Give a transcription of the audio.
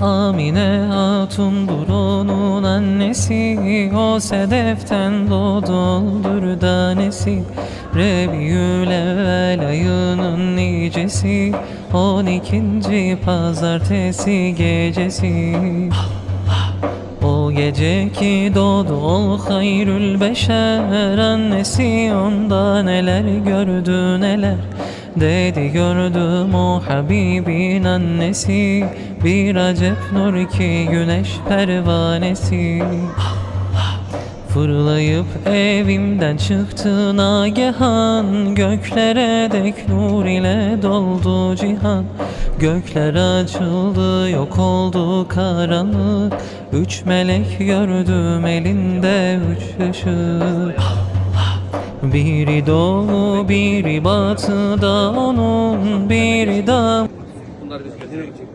Amine Hatun'dur onun annesi O sedeften doğduldur danesi. Rebiül evvel ayının nicesi On ikinci pazartesi gecesi. O gece ki doğdu ol hayrül beşer Annesi onda neler gördü neler Dedi gördüm o Habibin annesi. Bir acep nur ki güneş pervanesi. Fırlayıp evimden çıktı nagehan Göklere dek nur ile doldu cihan. Gökler açıldı yok oldu karanlık. Üç melek gördüm elinde üç ışık Biri doğu biri batıda onun biri götürecek.